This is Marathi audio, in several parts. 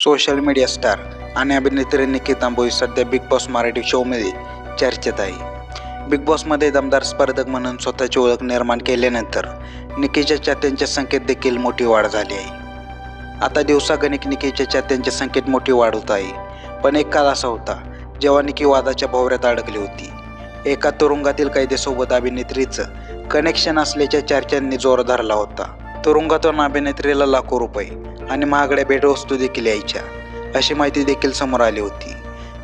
सोशल मीडिया स्टार आणि अभिनेत्री निकी तांबोई सध्या बिग बॉस मराठी शोमध्ये चर्चेत आहे. बिग बॉसमध्ये दमदार स्पर्धक म्हणून स्वतःची ओळख निर्माण केल्यानंतर निकीच्या चात्यांच्या संख्येत देखील मोठी वाढ झाली आहे. आता दिवसागणिक निकीच्या चात्यांच्या संख्येत मोठी वाढ होत आहे. पण एक काळ असा होता जेव्हा निकी वादाच्या भोवऱ्यात अडकली होती. एका तुरुंगातील कैद्यासोबत अभिनेत्रीचं कनेक्शन असल्याच्या चर्चांनी जोर धरला होता. तुरुंगातून अभिनेत्रीला लाखो रुपये आणि महागड्या भेटवस्तू देखील यायच्या. अशी माहिती देखील समोर आली होती.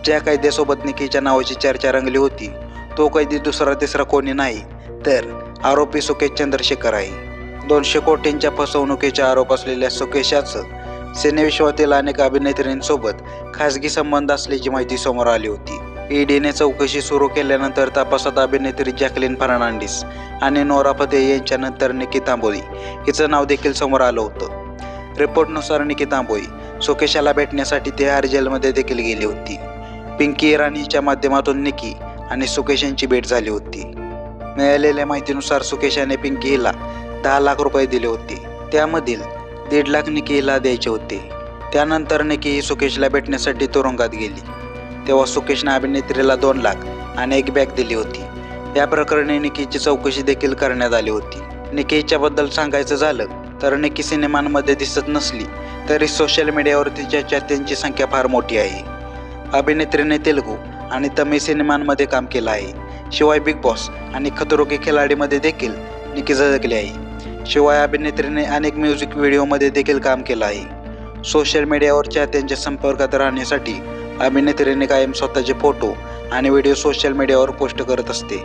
ज्या कैद्यासोबत निकीच्या नावाची चर्चा रंगली होती तो कैदी दुसरा तिसरा कोणी नाही तर आरोपी सुकेश चंद्रशेखर आहे. दोनशे कोटींच्या फसवणुकीचा आरोप असलेल्या सुकेशाचं सिनेविश्वातील अनेक अभिनेत्रींसोबत खासगी संबंध असल्याची माहिती समोर आली होती. ईडीने चौकशी सुरू केल्यानंतर तपासात अभिनेत्री जॅकलिन फर्नांडिस आणि नोरा फते यांच्यानंतर निकिता तांबोळी हिचं नाव देखील समोर आलं होतं. रिपोर्टनुसार निकिता तांबोई सुकेशाला भेटण्यासाठी तिहार जेलमध्ये देखील गेली होती. पिंकी इराणीच्या माध्यमातून निकी आणि सुकेश यांची भेट झाली होती. मिळालेल्या माहितीनुसार सुकेश याने पिंकी हिला दहा लाख रुपये दिले होते. त्यामधील दीड लाख निकी हिला द्यायचे होते. त्यानंतर निकी ही सुकेशला भेटण्यासाठी तुरुंगात गेली. तेव्हा सुकेशने अभिनेत्रीला दोन लाख आणि एक बॅग दिली होती. या प्रकरणी निकीची चौकशी देखील करण्यात आली होती. निकिच्याबद्दल सांगायचं झालं तर निकी सिनेमांमध्ये दिसत नसली तरी सोशल मीडियावर तिच्या चाहत्यांची संख्या फार मोठी आहे. अभिनेत्रीने तेलुगू आणि तमिळ सिनेमांमध्ये काम केलं आहे. शिवाय बिग बॉस आणि खतरो के खिलाडीमध्ये देखील निकी झळकली आहे. शिवाय अभिनेत्रीने अनेक म्युझिक व्हिडिओमध्ये देखील काम केलं आहे. सोशल मीडियावर चाहत्यांच्या संपर्कात राहण्यासाठी अभिनेत्रीने कायम स्वतःचे फोटो आणि व्हिडिओ सोशल मीडियावर पोस्ट करत असते.